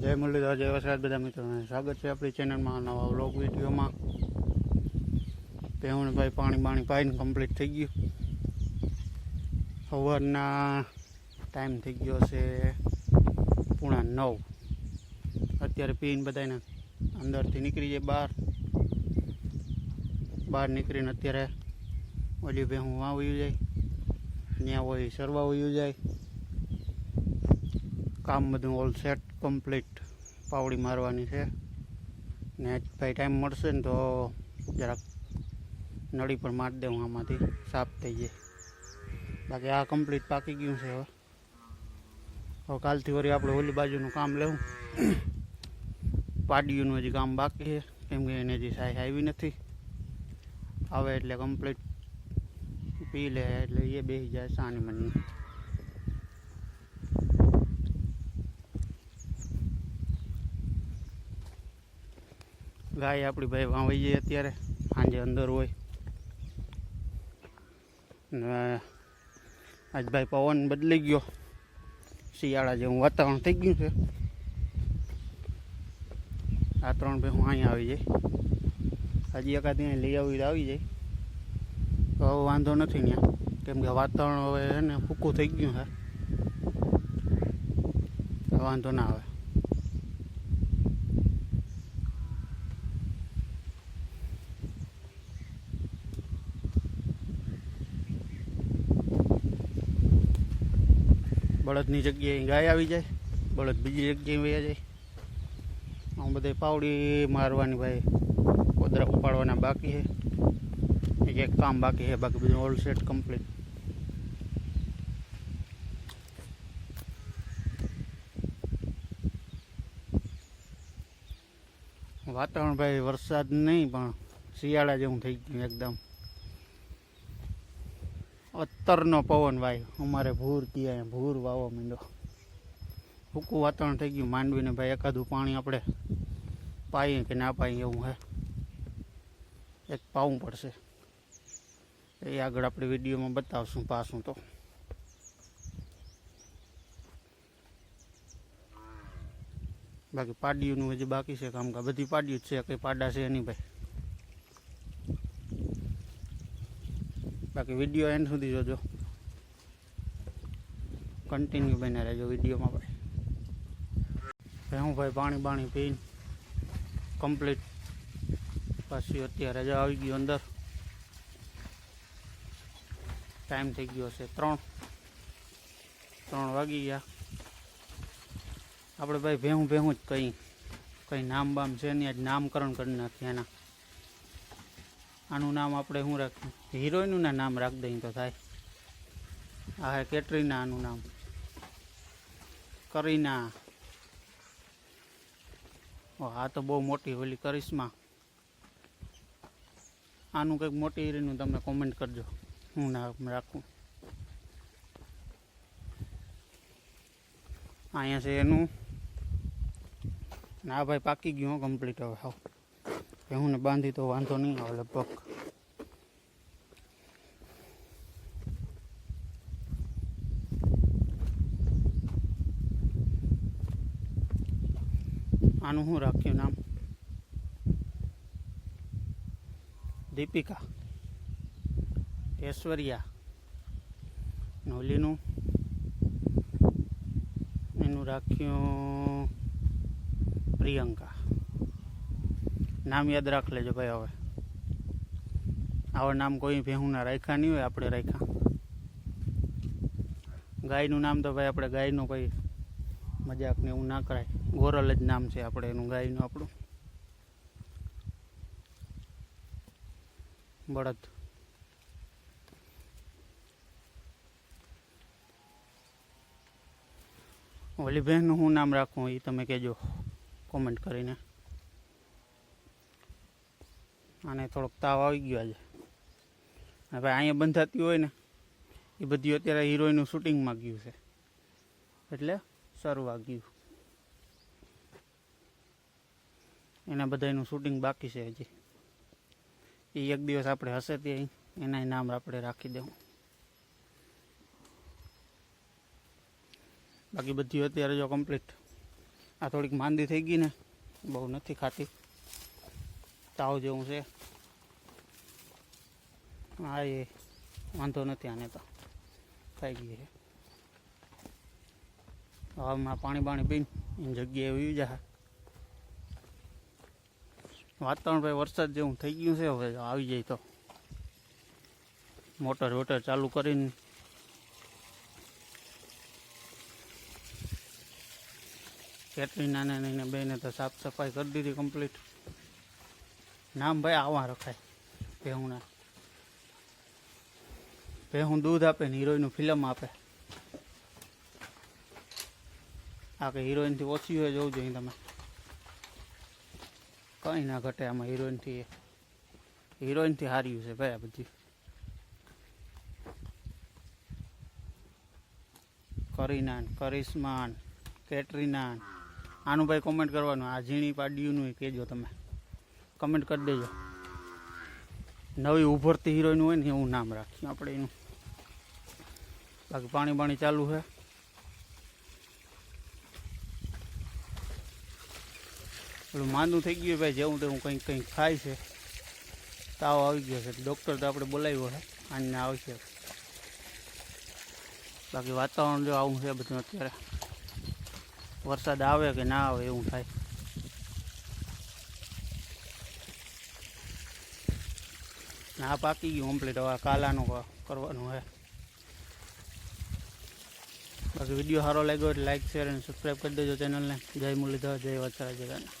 જય મુરલીધર જય વસરાજ બધા મિત્રોને સ્વાગત છે આપણી ચેનલમાં નવા વ્લોગ વિડીયોમાં. ભાઈ પાણી બાણી પાઈને કમ્પ્લીટ થઈ ગયું. સવારના ટાઈમ થઈ ગયો છે પૂણા નવ. અત્યારે પીને બધાને અંદરથી નીકળી જાય બહાર. બહાર નીકળીને અત્યારે ઓલી ભેહું વાવ્યું જાય. ત્યાં હોય સરવા વયું જાય. કામ બધું ઓલ સેટ કમ્પ્લીટ પાવડી મારવાની છે. ને ભાઈ ટાઈમ મળશે ને તો જરાક નળી પર મારી દઉં આમાંથી. સાફ થઈ જાય. બાકી આ કમ્પ્લીટ પાકી ગયું છે હવે. હવે કાલથી વળી આપણે ઓલી બાજુનું કામ લેવું. પાડીઓનું હજી કામ બાકી છે. કેમ કે એને હજી સાઈ આવી નથી. આવે એટલે કમ્પ્લીટ પી લે એટલે એ બેસી જાય સાની મની ગાય આપણી ભાઈ વાવી જઈએ અત્યારે. સાંજે અંદર હોય. ને આજ ભાઈ પવન બદલી ગયો. શિયાળા જેવું વાતાવરણ થઈ ગયું છે. આ ત્રણ ભાઈ હું અહીંયા આવી જાય. હજી એકાદ ત્યાં લઈ આવી આવી જાય. તો હવે વાંધો નથી ત્યાં કેમ કે વાતાવરણ હવે ને ફૂકું થઈ ગયું છે. વાંધો ના આવે. બળદની જગ્યાએ ગાય આવી જાય, બળદ બીજી જગ્યાએ વયા જાય. આમ બધે પાવડી મારવાની ભાઈ, કોદરા ઉપાડવાના બાકી છે. એક એક કામ બાકી છે, બાકી બધું ઓલ સેટ કમ્પ્લીટ વાતાવરણ ભાઈ વરસાદ નહીં, પણ શિયાળા જેવું થઈ ગયું એકદમ. અત્તરનો પવન ભાઈ. અમારે ભૂર ત્યાં ભૂર વાવો માંડ્યો સૂકું વાતાવરણ થઈ ગયું, માંડવીને ભાઈ એકાદું પાણી આપણે પાઈએ કે ના પાઈએ એવું હે. એક પાવું પડશે. એ આગળ આપણે વિડીયોમાં બતાવશું પાછું તો. બાકી પાડીઓનું હજી બાકી છે કામકાજ. બધી પાડીઓ જ છે, કંઈ પાડા છે નહીં ભાઈ. બાકી વીડિયો એન્ડ સુધી જોજો. કન્ટિન્યુ બને રહેજો વિડીયોમાં ભાઈ. હું ભાઈ પાણી બાણી પીને કમ્પ્લીટ પાછી અત્યારે જ આવી ગયો અંદર. ટાઈમ થઈ ગયો છે ત્રણ. ત્રણ વાગી ગયા. આપણે ભાઈ ભેહું ભેહું જ કંઈ કંઈ નામ બામ છે નહીં, આજ નામકરણ કરી નાખીએ એના. આનું નામ આપણે શું રાખ્યું હિરોઈનનું નામ રાખી દઈએ તો થાય. આ કેટરીના આનું નામ. કરીના. આ તો બહુ મોટી ઓલી કરિશ્મા. આનું કંઈક મોટી હીરીનું તમે કોમેન્ટ કરજો. હું નામ રાખું. અહીંયા છે એનું. ના ભાઈ, પાકી ગયું કમ્પ્લીટ હાવ. હું ને બાંધી તો વાંધો નહીં આવે લગભગ. આનું શું રાખ્યું નામ? દીપિકા. ઐશ્વર્યા. નોલીનું એનું રાખ્યું પ્રિયંકા. નામ યાદ રાખ લેજો ભાઈ હવે. આવા નામ કોઈ ભેહુંના રાખ્યા નહીં હોય, આપણે રાખ્યા. ગાયનું નામ તો ભાઈ આપણે ગાયનું કંઈ મજાક ને એવું ના કરાય. ગોરલ જ નામ છે આપણે એનું, ગાયનું આપણું. બળદ. ઓલી બહેનનું હું નામ રાખું એ તમે કહેજો કોમેન્ટ કરીને. આને થોડોક તાવ આવી ગયો આજે. હવે અહીંયા બંધાતી હોય ને, એ બધી અત્યારે હિરોઈનનું શૂટિંગમાં ગયું છે. એટલે સારું વાગ્યું એના બધાનું શૂટિંગ બાકી છે હજી. એ એક દિવસ આપણે હશે ત્યાં એના નામ આપણે રાખી દઉં બાકી બધી અત્યારે જો કમ્પ્લીટ આ થોડીક માંદી થઈ ગઈ ને, બહુ નથી ખાતી. તાવ જેવું છે. હા, એ વાંધો નથી આને તો. થઈ ગઈ છે. હવામાં પાણી બાણી પીને એની જગ્યાએ ઉઈ જાય વાતાવરણ ભાઈ વરસાદ જેવું થઈ ગયું છે, હવે આવી જાય તો. મોટર વોટર ચાલુ કરીને. કેટરીના ને બેને તો સાફ સફાઈ કરી દીધી કમ્પ્લીટ નામ ભાઈ આવા રખાય. ભેહુંના. ભેહું દૂધ આપે ને હિરોઈનનું ફિલ્મ આપે. આ કે હિરોઈનથી ઓછી હોય જોવું જોઈએ તમે. કંઈ ના ઘટે આમાં હિરોઈનથી હિરોઈનથી હાર્યું છે ભાઈ આ બધી. કરીના કરિશ્માન, કેટરીનાન. કેટરીના આનું ભાઈ કોમેન્ટ કરવાનું, આ ઝીણી પાડીઓનું કહેજો તમે. કમેન્ટ કરી દેજો. નવી ઉભરતી હિરોઈન હોય ને એવું નામ રાખ્યું આપણે એનું. બાકી પાણી બાણી ચાલુ છે. પેલું માંદું થઈ ગયું ભાઈ, જેવું તેવું કંઈક કંઈક ખાય છે. તાવ આવી ગયો છે. ડૉક્ટર તો આપણે બોલાવ્યો છે. આને આવશે. બાકી વાતાવરણ જો આવું છે બધું અત્યારે. વરસાદ આવે કે ના આવે એવું થાય. ના પાકી ગયું કમ્પ્લીટ હવે કાલાનું કરવાનું છે બાકી વીડિયો સારો લાગ્યો એટલે લાઈક શેર અને સબસ્ક્રાઈબ કરી દેજો ચેનલને જય મુરલીધર, જય વત્સરા જગાના